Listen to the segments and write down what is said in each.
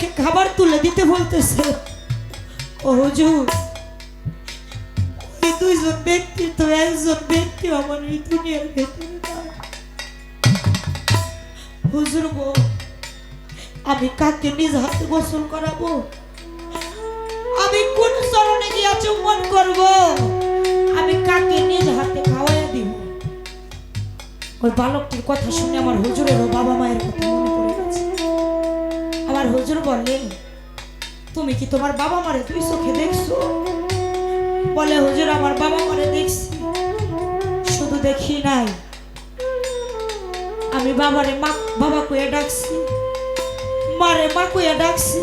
মুখে খাবার তুলে দিতে বলতেছে। ও হুজুর দুইজন ব্যক্তি তো একজন ব্যক্তি আমার এই দুনিয়ার ভেতরে। হুজুর গো, আমি কাকে নিজ হাতে গোসল করাবো? আমি কোন চরণে গিয়া চুম্বন করব? আমি কাকে নিজ হাতে খাওয়াই দিব? ওই বালকটির কথা শুনে আমার হুজুরেরও বাবা মায়ের কথা মনে আমার হুজুর বললেন তুমি কি তোমার বাবা মারে তুই চোখে দেখছ? বলে, হুজুর, আমার বাবা মারে দেখছি। শুধু দেখি নাই। আমি বাবারে মা, বাবা কইয়া ডাকছি। মারে মা কইয়া ডাকছি।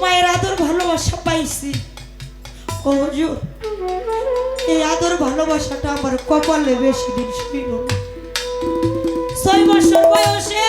মায়ের আদর ভালোবাসা পাইছি। ও হুজুর, এই আদর ভালোবাসাটা আমার কপালে বেশি দিন না। ছয় বছর বয়সে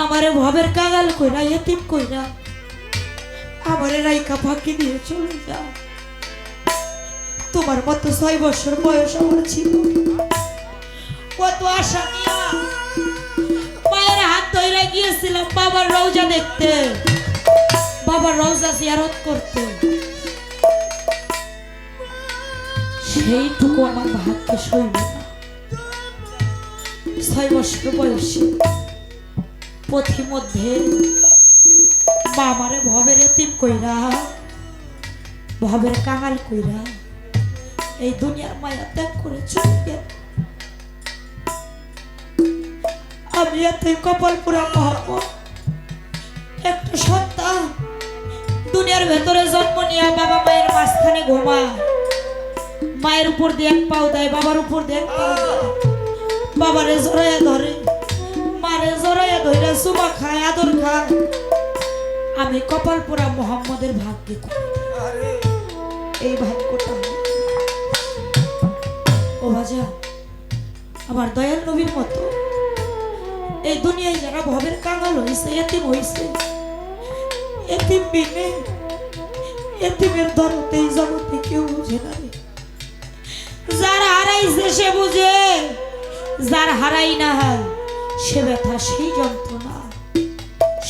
আমারে ভবের কাগাল কইরা, এতিম কইরা, আমারে রাইখা ফাঁকি দিয়ে চলে যা তোমার মতো ছয় বছর বয়স আমার ছিল। কত আশা মায়ের হাত ধরে গিয়েছিলাম বাবার রওজা দেখতে। বাবার রওজা জিয়ারত করতে। সেইটুকু আমার ভাগ্যে সইব না। ছয় বছর বয়সে পথিমধ্যে। মা আমারে ভবের এতিম কইরা, ভবের কাঙাল কইরা এই দুনিয়ার মায়া ত্যাগ করে চলে আমি পুরা মোহাম্মদ একটা সন্তান দুনিয়ার ভেতরে জন্ম নিয়ে বাবা মায়ের মাঝখানে ঘুমায়। মায়ের উপর দিয়ে এক পাও দেয়, বাবার উপর দিয়ে এক পাও বাবারে জড়াইয়া ধরে। খায় আদর খায় আমি কপাল পোড়া মোহাম্মদের ভাগ্যে এই ভাগ্যটা। ও ভাজা আমার দয়াল নবীর মতো এই দুনিয়ায় যারা ভবের কাঙাল হয়েছে এতিম হয়েছে এতিম বিনে এতিমের দরতে এই জগতে কেউ বুঝে না। যার হারাইছে সে বুঝে যার হারাই না হয় সে ব্যথা সেই যন্ত্রণা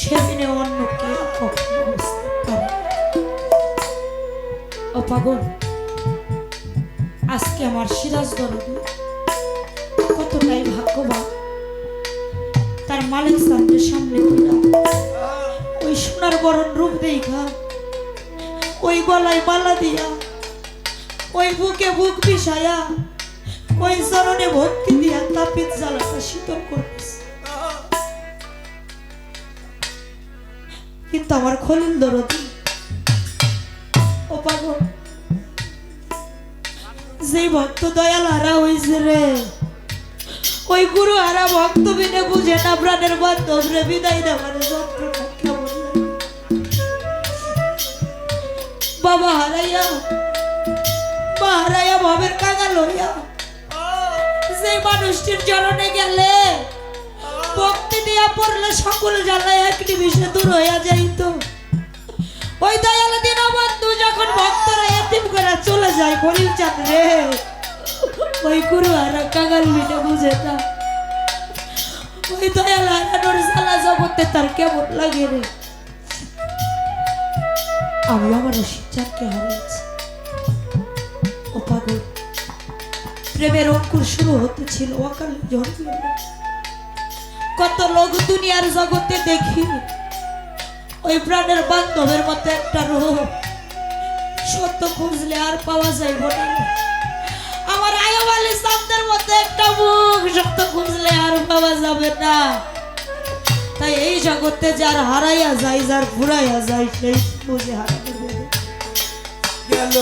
সে দিনে অন্য পাগল। আজকে আমার সিরাজ দরদি কতটাই ভাগ্যবান। তার মালিক সামনের সামনে ওই সোনার বরণ রূপ দেখা। ওই গলায় মালা দিয়া। ওই বুকে বুক বিষায়া। ওই চরণে ভক্তি দিয়া তাপিত জ্বালাটা শীতল করতেছে কিন্তু আমার খলিল দরদি ও পাগল যে ভক্ত দয়াল হারা হইছে রে, ওই গুরু হারা ভক্ত বিনে বুঝে না প্রাণের বান্ধব রে, বিদায় দেওয়ার। বাবা হারাইয়া, মা হারাইয়া ভবের কাঙাল হইয়া যে মানুষটির চরণে গেলে পড়লে সকল জ্বালায় এক নিমিষে দূর হইয়া যাইত। ওই দয়াল দিন বন্ধু যখন ভক্তরা এতিম করে চলে যায় খলিল চাঁদ রে, ওই গুরু হারা কাঙাল মিটে বুঝে না ওই দয়াল জ্বালা জগতে তার কেমন লাগে রে। আমি আমার হারিয়েছি। ও পাগল, প্রেমের অঙ্কুর শুরু হতে ছিল অকালে ঝড় কত লোক দুনিয়ার জগতে দেখি। ওই প্রাণের বান্ধবের মতো একটা রূপ। সত্য খুঁজলে আর পাওয়া যাইব না। আমার আয়ব সামনের মতো একটা মুখ সত্য খুঁজলে আর পাওয়া যাবে না। তাই এই জগতে যার হারাইয়া যায়, যার ঘুরাইয়া যায়, সেই বুঝে হারানো যাবে। গেল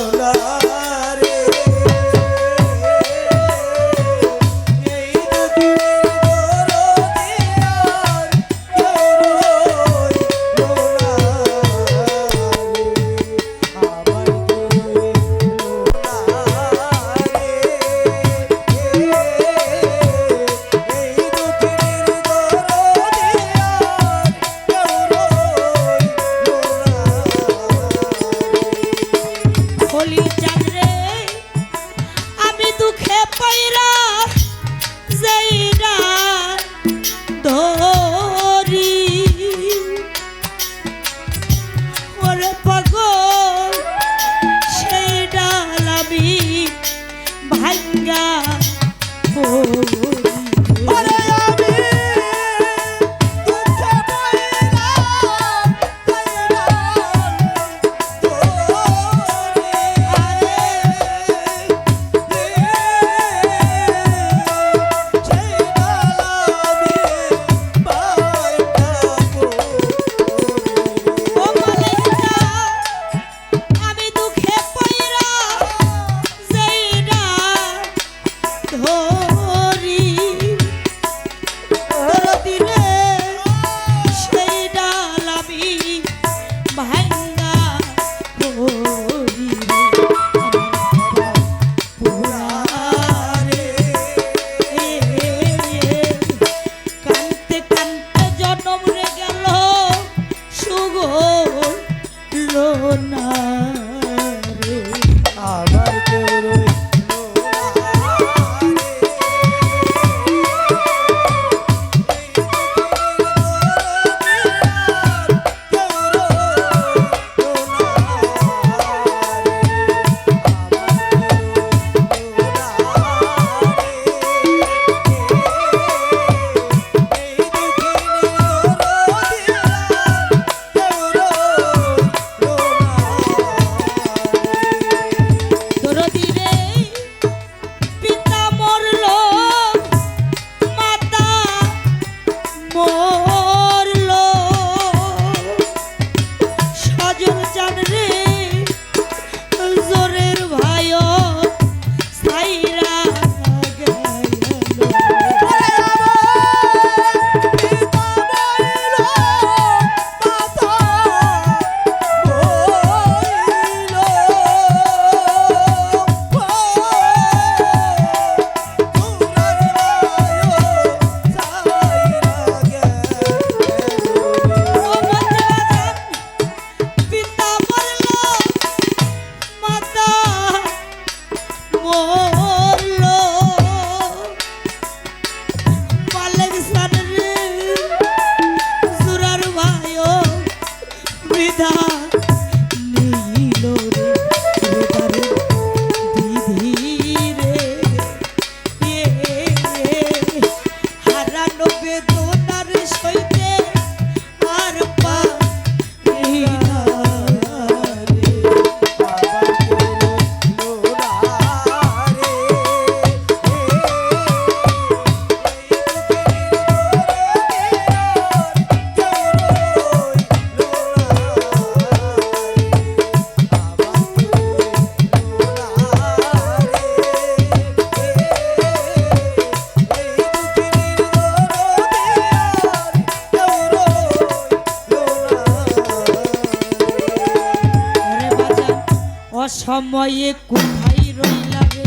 সময়ে কোথায় রইলা রে?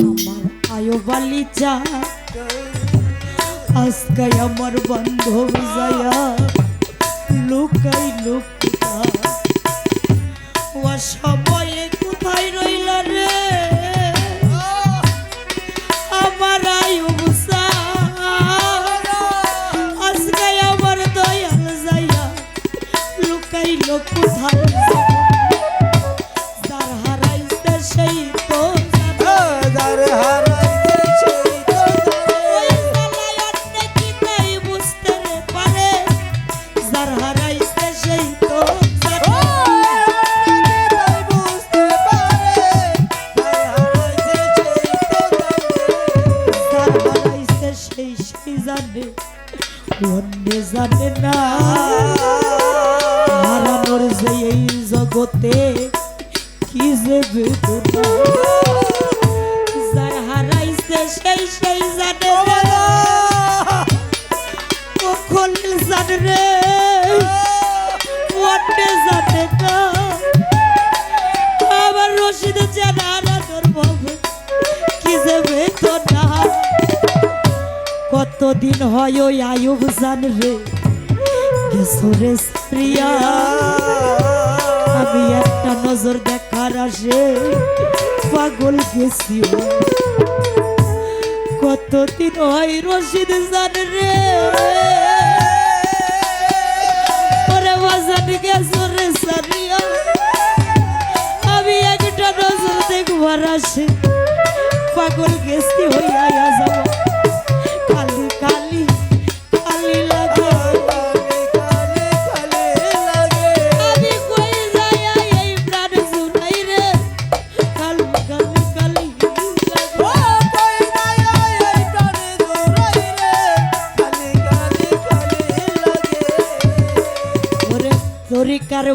আমার আয়োবালি বালি আজকাই আমার বান্ধব যায়া লুকাই লুকা কতদিন হয় ওই আয়ুব জানবে গেছরে প্রিয়া আমি একটা নজর দেখার আসে। পাগল গেছি কতদিন হয় রশিদ জান রে? ওরে বাজান গেছরে সারিয়া আমি একটা নজর দেখবার আসে। পাগল গেছি হইয়া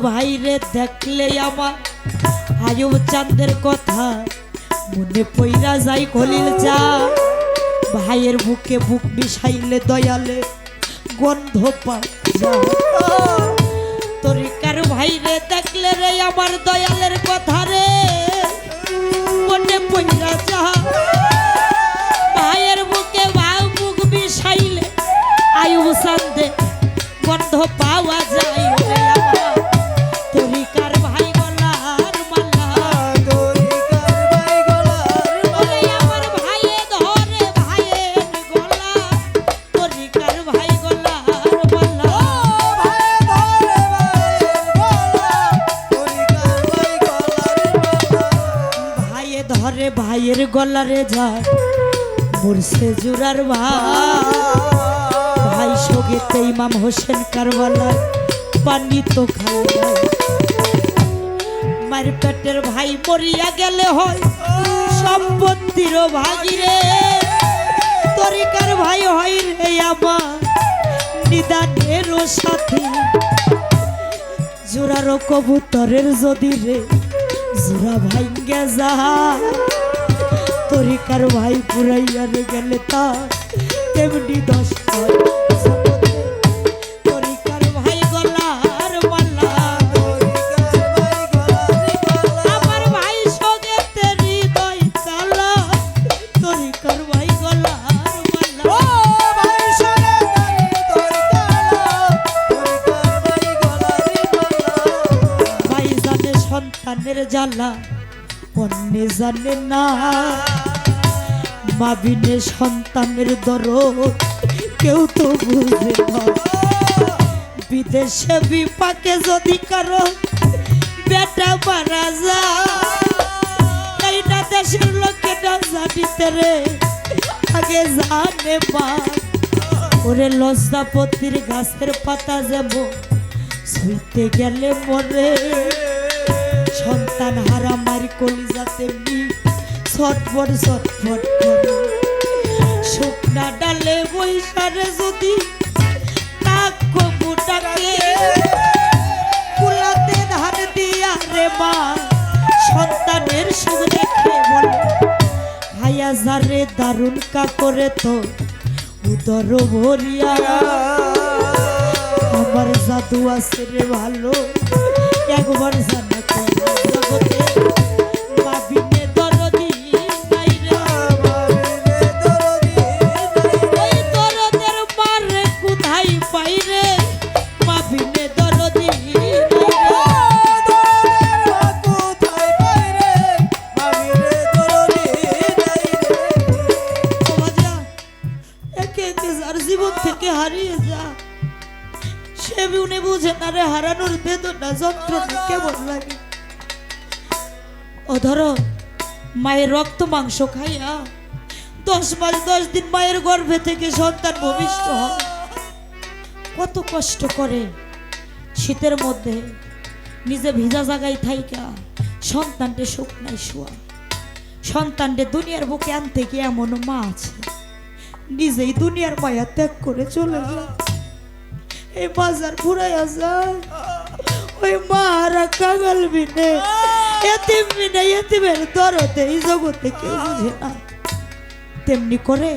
ভাইরে দেখলে আমার আয়ুব চাঁদের কথা মনে পইরা যাই খলিল যা ভাইয়ের বুকে বুক মিশাইলে দয়ালে গন্ধ তরিকার ভাইরে দেখলে রে আমার দয়ালের কথা রে। মনে পইরা যা। ভাইয়ের বুকে ভাও বুক মিশাইলে আয়ুব চাঁদে গন্ধ পাওয়া যায়। গলারে যায় মুরসে জুরার ভাই সগেতে ইমাম হোসেন কারবালার পানি তো খায় মার পেটের ভাই মরিয়া গেলে হয়, সম্পত্তির ভাগিরে তরিকার ভাই হয় রে আমার, নিদানের সাথে। জোড়ারও কবুতরের যদি রে জোড়া ভাঙ্গে যা তরিকার ভাই পুরাইয়া রে গেলে তা তেমনি দশ হয় ভাই জানে না। মাবিনে সন্তানের দরদ কেউ তো বুঝে না। বিদেশে বিপাকে যদি কারও বেটা মারা যায় এইটা দেশের লোকেরা জানিতে রে আগে জানে মা। ওরে লজ্জাপতির গাছের পাতা যাব শুইতে গেলে মরে সন্তান হারা মার কলিজা তেমনি ছটফট ছটফট করে। শুকনা ডালে বৈশারে যদি সন্তানের সুখ দেখে বলে যারে দারুণ কা করে তো উদর ভরিয়া। আমার জাদু আছে রে ভালো, একবার জানা সে উনি বুঝে না রে হারানোর বেদনা যন্ত্রণা কেমন লাগে? ও মায়ের রক্ত মাংস খাইয়া দশ মাস, দশ দিন মায়ের গর্ভে থেকে সন্তান ভূমিষ্ঠ কত কষ্ট করে শীতের মধ্যে নিজে ভিজা জায়গায় থাইকা সন্তানটে সুখ নাই শোয়া। সন্তানটে দুনিয়ার বুকে আনতে গিয়ে এমন মা আছে, নিজেই দুনিয়ার মায়া ত্যাগ করে চলে যায়। এই বাজার ঘুরাইয়া যায়, ওই মা আর কাগাল বিনে। এতিম বিনে এতিমের দরদে এই জগতে কেউ বুঝে না। তেমনি করে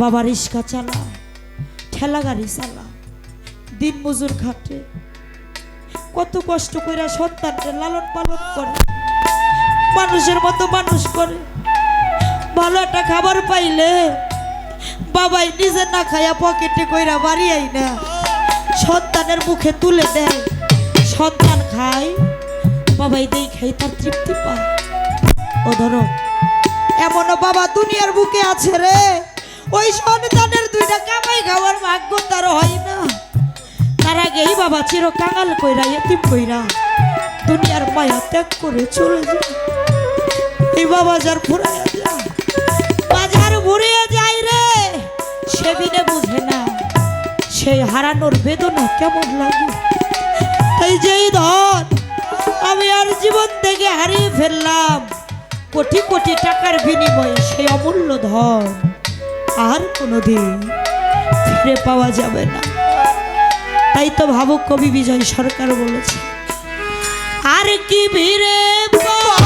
বাবা রিক্সা চালা ঠেলা গাড়ি চালা দিন মজুর খাটে কত কষ্ট করে সন্তানকে লালন পালন করে। মানুষের মতো মানুষ করে। ভালো একটা খাবার পাইলে বাবাই নিজে না খায়া পকেটে কইরা বাড়ি আই না সন্তানের মুখে তুলে দেয়। সন্তান খায়। বাবাই দেই খাই তার তৃপ্তি পায়। ও ধরো। এমনও বাবা দুনিয়ার বুকে আছে রে। ওই সন্তানের দুইটা কামাই খাওয়ার ভাগ্য তার হয় না। তার আগেই বাবা চির কাঙাল কইরা এতিম কইরা দুনিয়ার মায়া ত্যাগ করে চলে যায়। এই বাবা যার ফুরাইয়া যায় বাজার ঘুরিয়ে যায় রে, সেদিনে বুঝে না সেই হারানোর বেদনা কেমন লাগে। তাই যেই ধন আমি আর জীবন থেকে হারিয়ে ফেললাম। কোটি কোটি টাকার বিনিময়ে সেই অমূল্য ধন আর কোনোদিন ফিরে পাওয়া যাবে না। তাই তো ভাবুক কবি বিজয় সরকার বলেছে, আর কি ভিড়ে পাওয়া